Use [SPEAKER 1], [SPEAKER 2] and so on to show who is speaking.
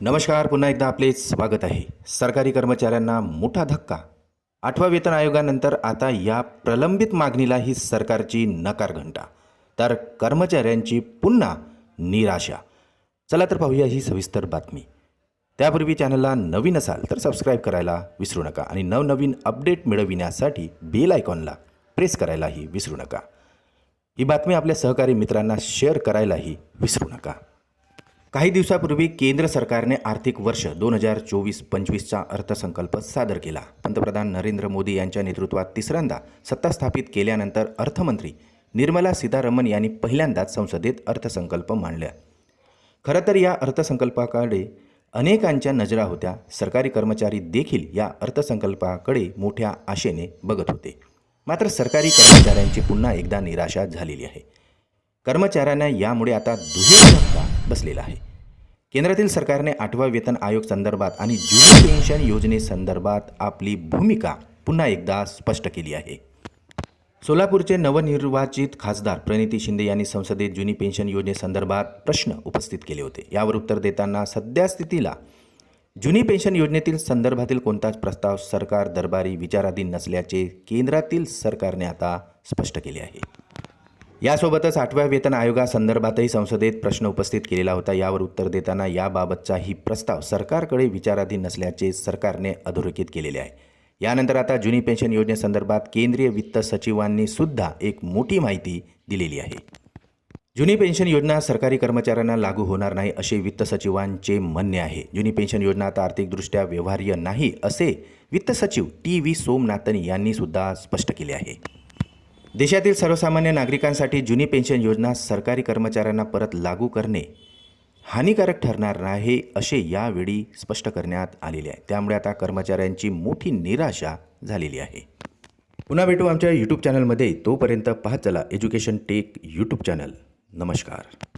[SPEAKER 1] नमस्कार पुन्हा एकदा आपले स्वागत आहे. सरकारी कर्मचाऱ्यांना मोठा धक्का. आठवा वेतन आयोगानंतर आता या प्रलंबित मागणीलाही सरकारची नकार घंटा तर कर्मचाऱ्यांची पुन्हा निराशा. चला तर पाहूया ही सविस्तर बातमी. त्यापूर्वी चॅनलला नवीन असाल तर सबस्क्राईब करायला विसरू नका आणि नवनवीन अपडेट मिळविण्यासाठी बेल आयकॉनला प्रेस करायलाही विसरू नका. ही बातमी आपल्या सहकारी मित्रांना शेअर करायलाही विसरू नका. काही दिवसापूर्वी केंद्र सरकारने आर्थिक वर्ष दोन हजार चोवीस पंचवीसचा अर्थसंकल्प सादर केला. पंतप्रधान नरेंद्र मोदी यांच्या नेतृत्वात तिसऱ्यांदा सत्ता स्थापित केल्यानंतर अर्थमंत्री निर्मला सीतारमण यांनी पहिल्यांदाच संसदेत अर्थसंकल्प मांडल्या खरं तर या अर्थसंकल्पाकडे अनेकांच्या नजरा होत्या. सरकारी कर्मचारी देखील या अर्थसंकल्पाकडे मोठ्या आशेने बघत होते. मात्र सरकारी कर्मचाऱ्यांची पुन्हा एकदा निराशा झालेली आहे. कर्मचाऱ्यांना यामुळे आता दुहेरी धक्का बसलेला आहे. केंद्रातील सरकारने आठवा वेतन आयोग संदर्भात आणि जुनी पेन्शन योजनेसंदर्भात आपली भूमिका पुन्हा एकदा स्पष्ट केली आहे. सोलापूरचे नवनिर्वाचित खासदार प्रणिती शिंदे यांनी संसदेत जुनी पेन्शन योजनेसंदर्भात प्रश्न उपस्थित केले होते. यावर उत्तर देताना सध्या स्थितीला जुनी पेन्शन योजनेतील संदर्भातील कोणताच प्रस्ताव सरकार दरबारी विचाराधीन नसल्याचे केंद्रातील सरकारने आता स्पष्ट केले आहे. यासोबतच आठव्या वेतन आयोगासंदर्भातही संसदेत प्रश्न उपस्थित केलेला होता. यावर उत्तर देताना याबाबतचाही प्रस्ताव सरकारकडे विचाराधीन नसल्याचे सरकारने अधोरेखित केलेले आहे. यानंतर आता जुनी पेन्शन योजनेसंदर्भात केंद्रीय वित्त सचिवांनी सुद्धा एक मोठी माहिती दिलेली आहे. जुनी पेन्शन योजना सरकारी कर्मचाऱ्यांना लागू होणार नाही असे वित्त सचिवांचे म्हणणे आहे. जुनी पेन्शन योजना आता आर्थिकदृष्ट्या व्यवहार्य नाही असे वित्त सचिव टी व्ही सोमनाथन यांनी सुद्धा स्पष्ट केले आहे. देशातील सर्वसामान्य नागरिकांसाठी जुनी पेन्शन योजना सरकारी कर्मचाऱ्यांना परत लागू करणे हानिकारक ठरणार नाही असे यावेळी स्पष्ट करण्यात आलेले आहे. त्यामुळे आता कर्मचाऱ्यांची मोठी निराशा झालेली आहे. पुन्हा भेटू आमच्या यूट्यूब चॅनलमध्ये तोपर्यंत पाहत चला एज्युकेशन टेक यूट्यूब चॅनल नमस्कार.